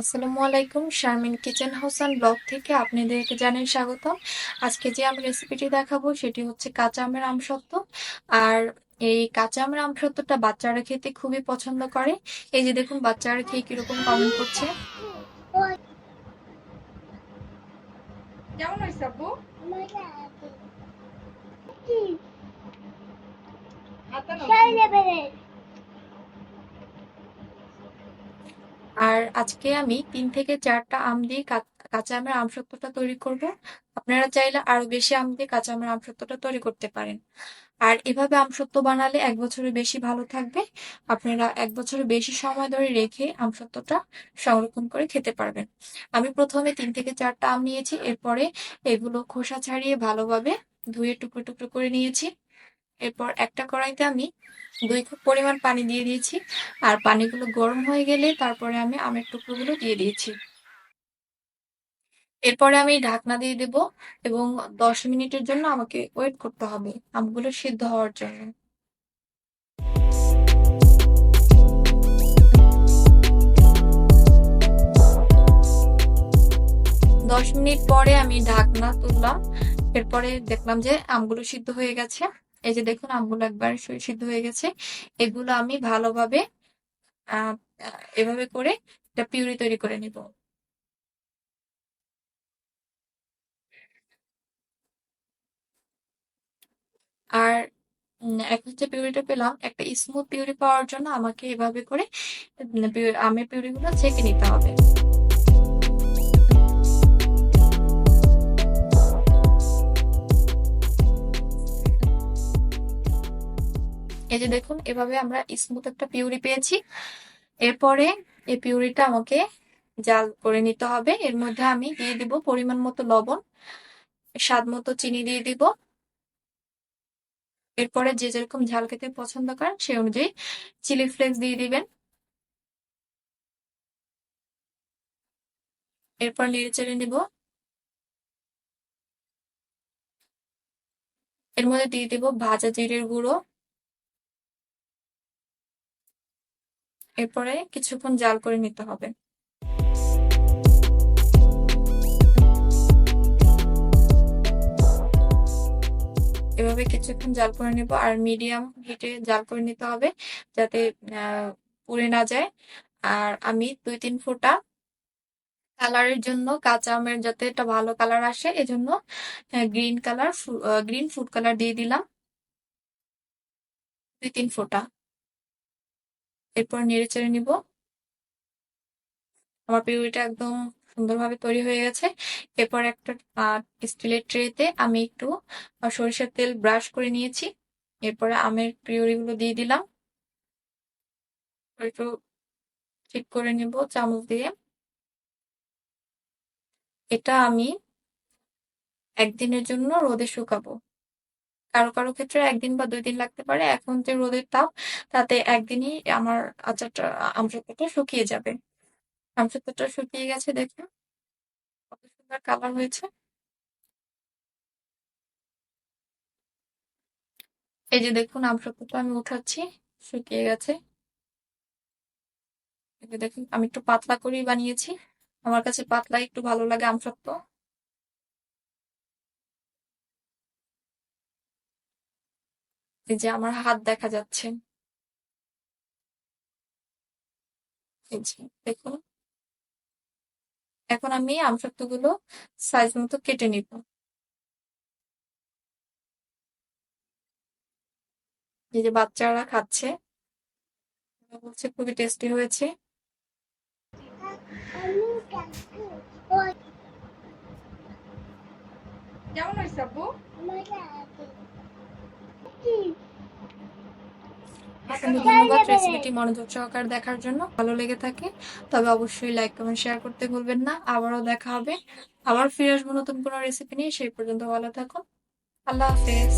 আসসালামু আলাইকুম Sharmin kitchen house and blog থেকে আপনাদেরকে জানাই স্বাগতম। আজকে যে আমি রেসিপিটি দেখাবো সেটি হচ্ছে কাঁচা আমের আমসত্ত্ব আর এই কাঁচা আমের আমসত্ত্বটা বাচ্চারা খেতে খুবই পছন্দ করে। এই যে দেখুন বাচ্চারা খেয়ে কীরকম কমেন্ট করছে। কেমন হয়েছে হাতে নাও। আর আজকে আমি তিন থেকে চারটা আম দিয়ে কাঁচা আমের আমসত্ত্বটা তৈরি করব। আপনারা চাইলে আরও বেশি আম দিয়ে কাঁচা আমের আমসত্ত্বটা তৈরি করতে পারেন। আর এভাবে আমসত্ত্ব বানালে এক বছরের বেশি ভালো থাকবে। আপনারা এক বছরের বেশি সময় ধরে রেখে আমসত্ত্বটা সংরক্ষণ করে খেতে পারবেন। আমি প্রথমে তিন থেকে চারটা আম নিয়েছি, এরপরে এগুলো খোসা ছাড়িয়ে ভালোভাবে ধুয়ে টুকরো টুকরো করে নিয়েছি। এরপর একটা কড়াইতে আমি দুই কাপ পরিমাণ পানি দিয়ে দিয়েছি। আর পানিগুলো গরম হয়ে গেলে তারপরে আমি আমের টুকরোগুলো দিয়ে দিয়েছি। এরপরে আমি ঢাকনা দিয়ে দেব এবং দশ মিনিটের জন্য আমাকে ওয়েট করতে হবে আমগুলো সিদ্ধ হওয়ার জন্য। দশ মিনিট পরে আমি ঢাকনা তুললাম। এরপরে দেখলাম যে আমগুলো সিদ্ধ হয়ে গেছে। এই যে দেখুন আমগুলো একবার সিদ্ধ হয়ে গেছে। এগুলো আমি ভালোভাবে এভাবে করে একটা পিউরি তৈরি করে নিব। আর এখন যে পিউরিটা পেলাম, একটা স্মুথ পিউরি পাওয়ার জন্য আমাকে এভাবে করে আমের পিউরিগুলো ছেঁকে নিতে হবে। যে দেখুন, এভাবে আমরা স্মুথ একটা পিউরি পেয়েছি। এরপরে এই পিউরিটা আমাকে জাল করে নিতে হবে। এর মধ্যে আমি দিয়ে দিব পরিমাণ মতো লবণ, স্বাদ মতো চিনি দিয়ে দিব। এরপরে যে যেরকম ঝাল খেতে পছন্দ করেন, সেই অনুযায়ী চিলি ফ্লেক্স দিয়ে দিবেন। এরপর নেড়ে চেড়ে নিব। এর মধ্যে দিয়ে দিব ভাজা জিরের গুঁড়ো। এরপরে কিছুক্ষণ জাল করে নিতে হবে। এভাবে কিছুক্ষণ জাল করে নেব আর মিডিয়াম হিটে জাল করে নিতে হবে যাতে পুড়ে না যায়। আর আমি দুই তিন ফোঁটা কালারের জন্য কাঁচা আমের যাতে একটা ভালো কালার আসে, এজন্য green colour green food colour দিয়ে দিলাম। দুই তিন ফোঁটা। এরপর নেড়ে চেড়ে নিব। আমার পিউরিটা একদম সুন্দরভাবে তৈরি হয়ে গেছে। এরপর একটা স্টিলের ট্রেতে আমি একটু সরিষার তেল ব্রাশ করে নিয়েছি। এরপরে আমের পিউরিগুলো দিয়ে দিলাম। একটু ঠিক করে নিব চামচ দিয়ে। এটা আমি একদিনের জন্য রোদে শুকাবো। কারও কারও ক্ষেত্রে একদিন বা দুই দিন লাগতে পারে। এখন যে রোদের তাপ, তাতে একদিনই আমার আচারটা আমসত্ত্বটা শুকিয়ে যাবে। আমসত্ত্বটা শুকিয়ে গেছে দেখুন কত সুন্দর কালার হয়েছে। এই যে দেখুন আমসত্ত্বটা আমি উঠাচ্ছি, শুকিয়ে গেছে। দেখুন, আমি একটু পাতলা করেই বানিয়েছি। আমার কাছে পাতলা একটু ভালো লাগে আমসত্ত্ব এই যে আমার হাত দেখা যাচ্ছে। দেখুন। এখন আমি আমসত্বগুলো সাইজ মতো কেটে নিব। এই যে বাচ্চারা খাচ্ছে। বলছে খুবই টেস্টি হয়েছে। কেমন হয়েছে ধন্যবাদ রেসিপিটি মনোযোগ সহকার দেখার জন্য ভালো লেগে থাকে, তবে অবশ্যই লাইক কমেন্ট শেয়ার করতে ভুলবেন না। আবারও দেখা হবে। আবার ফিরে আসব নতুন কোনো রেসিপি নিয়ে। সেই পর্যন্ত ভালো থাকুন। আল্লাহ হাফেজ।